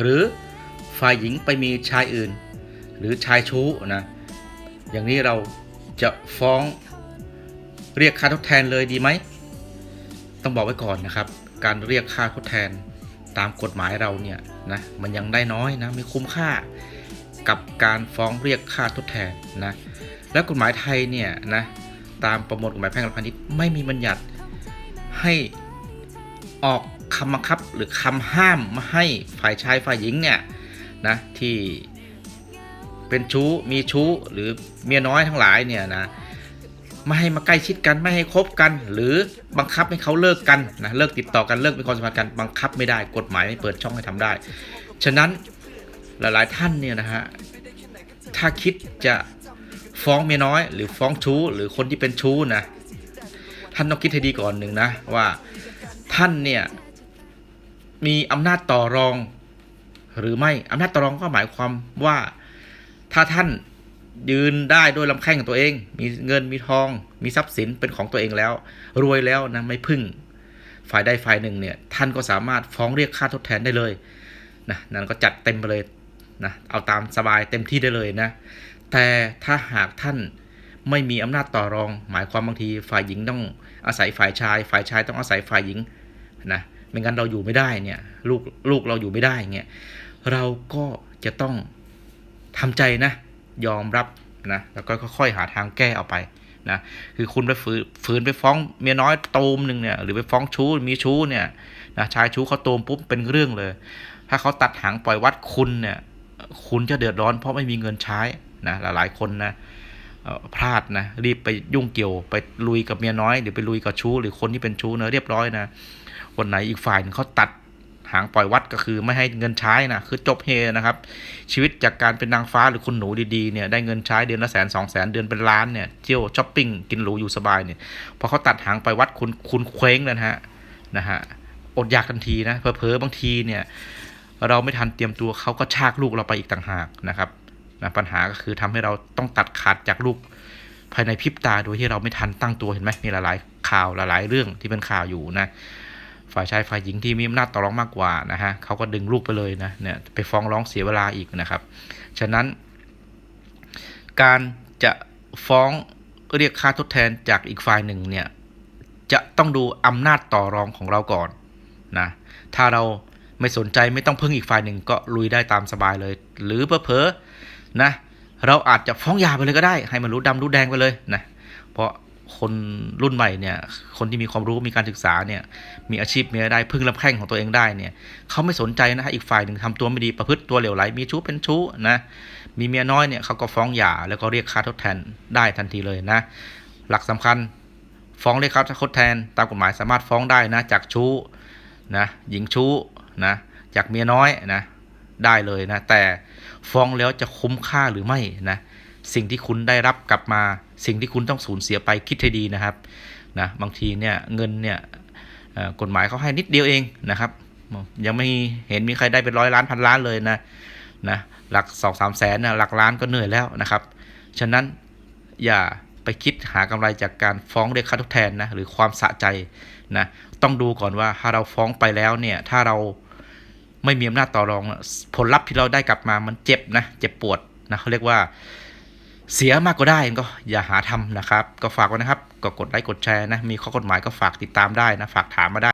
หรือฝ่ายหญิงไปมีชายอื่น หรือชายชู้นะอย่างนี้เราจะฟ้องเรียกค่าทดแทนเลยดีไหม ต้องบอกไว้ก่อนนะครับ การเรียกค่าทดแทนตามกฎหมายเราเนี่ยนะมันยังได้น้อยนะไม่คุ้มค่ากับการฟ้องเรียกค่าทดแทนนะและกฎหมายไทยเนี่ยนะตามประมวลกฎหมายแพ่งและพาณิชย์ไม่มีบัญญัติให้ออก คำบังคับหรือคำห้ามมาให้ฝ่ายชายฝ่ายหญิงเนี่ยนะที่เป็นชู้มีชู้หรือเมียน้อยทั้งหลายเนี่ยนะไม่ให้มาใกล้ชิดกันไม่ให้คบกัน หรือบังคับให้เขาเลิกกันนะเลิกติดต่อกันเลิกเป็นความสัมพันธ์กันบังคับไม่ได้กฎหมายไม่เปิดช่องให้ทำได้ ฉะนั้นหลายๆท่านเนี่ยนะฮะถ้าคิดจะฟ้องเมียน้อย หรือฟ้องชู้หรือคนที่เป็นชู้นะท่านต้องคิดให้ดีก่อนหนึ่งนะว่าท่านเนี่ย มีอำนาจต่อรอง หรือไม่อำนาจต่อรองก็หมายความว่า ถ้าท่านยืนได้ด้วยลำแข้งของตัวเอง มีเงินมีทอง มีทรัพย์สินเป็นของตัวเองแล้ว รวยแล้วนะไม่พึ่ง ฝ่ายใดฝ่ายหนึ่งเนี่ยท่านก็สามารถฟ้องเรียกค่าทดแทนได้เลยนะนั่นก็จัดเต็มไปเลยนะเอาตามสบายเต็มที่ได้เลยนะ แต่ถ้าหากท่านไม่มีอำนาจต่อรอง หมายความบางทีฝ่ายหญิงต้องอาศัยฝ่ายชาย ฝ่ายชายต้องอาศัยฝ่ายหญิงนะ ไม่งั้นเราอยู่ไม่ได้เนี่ยลูกลูกเราอยู่ไม่ได้เงี้ยเราก็จะต้องทำใจนะ ยอมรับนะแล้วก็ค่อยๆหาทางแก้เอาไปนะคือคุณไปฝืนฝืนไปฟ้องเมียน้อยตูมหนึ่งเนี่ยหรือไปฟ้องชู้มีชู้เนี่ยนะชายชู้เขาตูมปุ๊บเป็นเรื่องเลย ถ้าเขาตัดหางปล่อยวัดคุณเนี่ยคุณจะเดือดร้อนเพราะไม่มีเงินใช้นะหลายๆคนนะพลาดนะรีบไปยุ่งเกี่ยวไปลุยกับเมียน้อยหรือไปลุยกับชู้หรือคนที่เป็นชู้เนะเรียบร้อยนะ วันไหนอีกฝ่ายหนึงเขาตัดหางปล่อยวัดก็คือไม่ให้เงินใช้นะคือจบเฮนะครับ ชีวิตจากการเป็นนางฟ้าหรือคุณหนูดีๆเนี่ยได้เงินใช้เดือนละแสนสองแสนเดือนเป็นล้านเนี่ยเที่ยวช้อปปิ้งกินหรูอยู่สบายเนี่ยพอเขาตัดหางไปวัดคุณคุณเคว้งเลยนะฮะนะฮะอดอยากทันทีนะเพอๆบางทีเนี่ยเราไม่ทันเตรียมตัวเขาก็ชากลูกเราไปอีกต่างหากนะครับนะปัญหาก็คือทำให้เราต้องตัดขาดจากลูกภายในพริบตาโดยที่เราไม่ทันตั้งตัวเห็นไหมมีหลายๆข่าวหลายๆเรื่องที่เป็นข่าวอยู่นะ ฝ่ายชายฝ่ายหญิงที่มีอำนาจต่อรองมากกว่านะฮะเขาก็ดึงลูกไปเลยนะเนี่ยไปฟ้องร้องเสียเวลาอีกนะครับ ฉะนั้น การจะฟ้องเรียกค่าทดแทนจากอีกฝ่ายหนึ่งเนี่ยจะต้องดูอำนาจต่อรองของเราก่อนนะถ้าเราไม่สนใจไม่ต้องพึ่งอีกฝ่ายหนึ่งก็ลุยได้ตามสบายเลย หรือเพอเพอนะเราอาจจะฟ้องหย่าไปเลยก็ได้ ให้มันรู้ดำรู้แดงไปเลยนะเพราะ คนรุ่นใหม่เนี่ย คนที่มีความรู้มีการศึกษาเนี่ย มีอาชีพมีรายได้พึ่งลำแข้งของตัวเองได้เนี่ยเขาไม่สนใจนะฮะอีกฝ่ายหนึ่งทำตัวไม่ดีประพฤติตัวเหลวไหล มีชู้เป็นชู้นะ มีเมียน้อยเนี่ยเขาก็ฟ้องหย่าแล้วก็เรียกค่าทดแทนได้ทันทีเลยนะ หลักสำคัญฟ้องเรียกค่าทดแทน ตามกฎหมายสามารถฟ้องได้นะจากชู้นะหญิงชู้นะจากเมียน้อยนะได้เลยนะ แต่ฟ้องแล้วจะคุ้มค่าหรือไม่นะ สิ่งที่คุณได้รับกลับมา สิ่งที่คุณต้องสูญเสียไปคิดให้ดีนะครับนะบางทีเนี่ยเงินเนี่ยกฎหมายเขาให้นิดเดียวเองนะครับ ยังไม่เห็นมีใครได้เป็นร้อยล้านพันล้านเลยนะนะหลักสองสามแสนนะหลักล้านก็เหนื่อยแล้วนะครับ ฉะนั้นอย่าไปคิดหากำไรจากการฟ้องเรียกค่าทดแทนนะหรือความสะใจนะต้องดูก่อนว่าถ้าเราฟ้องไปแล้วเนี่ยถ้าเราไม่มีอำนาจต่อรอง ผลลัพธ์ที่เราได้กลับมามันเจ็บนะเจ็บปวดนะเขาเรียกว่า เสียมากก็ได้ก็อย่าหาทำนะครับ ก็ฝากไว้นะครับ ก็กดไลค์กดแชร์นะ มีข้อกฎหมายก็ฝากติดตามได้นะ ฝากถามมาได้